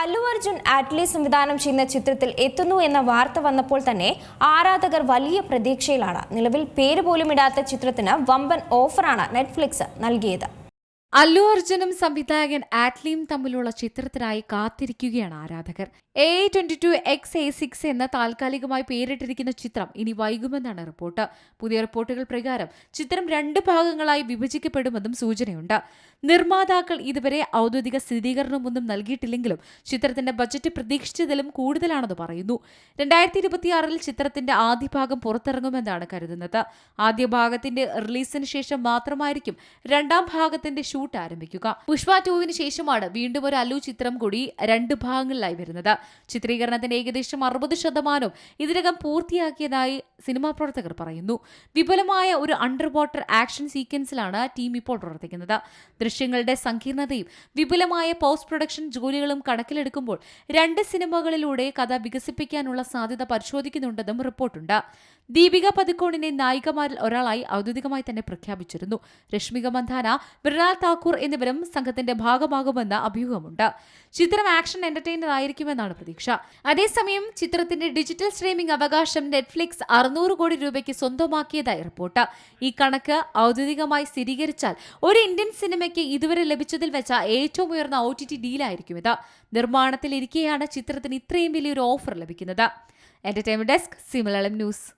Allu Arjun Attlee സംവിധാനം ചെയ്യുന്ന ചിത്രത്തിൽ എത്തുന്നു എന്ന വാർത്ത വന്നപ്പോൾ തന്നെ ആരാധകർ വലിയ പ്രതീക്ഷയിലാണ്. നിലവിൽ പേര് പോലും ഇടാത്ത ചിത്രത്തിന് വമ്പൻ ഓഫറാണ് നെറ്റ്ഫ്ലിക്സ് നൽകിയത്. അല്ലു അർജുനും സംവിധായകൻ ആറ്റ്ലിയും തമ്മിലുള്ള ചിത്രത്തിനായി കാത്തിരിക്കുകയാണ് ആരാധകർ. A twenty two X A six എന്ന താൽക്കാലികമായി പേരിട്ടിരിക്കുന്ന ചിത്രം ഇനി വൈകുമെന്നാണ് റിപ്പോർട്ട്. പുതിയ റിപ്പോർട്ടുകൾ പ്രകാരം ചിത്രം രണ്ട് ഭാഗങ്ങളായി വിഭജിക്കപ്പെടുമെന്നും സൂചനയുണ്ട്. നിർമ്മാതാക്കൾ ഇതുവരെ ഔദ്യോഗിക സ്ഥിരീകരണമൊന്നും നൽകിയിട്ടില്ലെങ്കിലും ചിത്രത്തിന്റെ ബജറ്റ് പ്രതീക്ഷിച്ചതിലും കൂടുതലാണെന്ന് പറയുന്നു. രണ്ടായിരത്തി ഇരുപത്തിയാറിൽ ചിത്രത്തിന്റെ ആദ്യ ഭാഗം പുറത്തിറങ്ങുമെന്നാണ് കരുതുന്നത്. ആദ്യ ഭാഗത്തിന്റെ റിലീസിന് ശേഷം മാത്രമായിരിക്കും രണ്ടാം ഭാഗത്തിന്റെ ഷൂട്ട് ആരംഭിക്കുക. പുഷ്പ ടൂവിന് ശേഷമാണ് വീണ്ടും ഒരു അല്ലു ചിത്രം കൂടി രണ്ട് ഭാഗങ്ങളിലായി വരുന്നത്. ചിത്രീകരണത്തിന്റെ ഏകദേശം അറുപത് ശതമാനവും ഇതിനകം പൂർത്തിയാക്കിയതായി സിനിമാ പ്രവർത്തകർ പറയുന്നു. വിപുലമായ ഒരു അണ്ടർ വാട്ടർ ആക്ഷൻ സീക്വൻസിലാണ് ടീം ഇപ്പോൾ പ്രവർത്തിക്കുന്നത്. ദൃശ്യങ്ങളുടെ സങ്കീർണതയും വിപുലമായ പോസ്റ്റ് പ്രൊഡക്ഷൻ ജോലികളും കണക്കിലെടുക്കുമ്പോൾ രണ്ട് സിനിമകളിലൂടെ കഥ വികസിപ്പിക്കാനുള്ള സാധ്യത പരിശോധിക്കുന്നുണ്ടെന്നും റിപ്പോർട്ടുണ്ട്. ദീപിക പതുക്കോണിനെ നായികമാരിൽ ഒരാളായി ഔദ്യോഗികമായി തന്നെ പ്രഖ്യാപിച്ചിരുന്നു. രശ്മിക മന്ദാന മൃണാൽ താക്കൂർ എന്നിവരും സംഘത്തിന്റെ ഭാഗമാകുമെന്ന അഭ്യൂഹമുണ്ട്. ചിത്രം ആക്ഷൻ എന്റർടൈനർ ആയിരിക്കുമെന്നാണ് പ്രതീക്ഷ. അതേസമയം ചിത്രത്തിന്റെ ഡിജിറ്റൽ സ്ട്രീമിംഗ് അവകാശം നെറ്റ്ഫ്ലിക്സ് അറുന്നൂറ് കോടി രൂപയ്ക്ക് സ്വന്തമാക്കിയതായി റിപ്പോർട്ട്. ഈ കണക്ക് ഔദ്യോഗികമായി സ്ഥിരീകരിച്ചാൽ ഒരു ഇന്ത്യൻ സിനിമയ്ക്ക് ഇതുവരെ ലഭിച്ചതിൽ വെച്ച ഏറ്റവും ഉയർന്ന ഒ ടി ടി ഡീലായിരിക്കും ഇത്. നിർമ്മാണത്തിലിരിക്കെയാണ് ചിത്രത്തിന് ഇത്രയും വലിയൊരു ഓഫർ ലഭിക്കുന്നത്. Entertainment desk സിമലളം news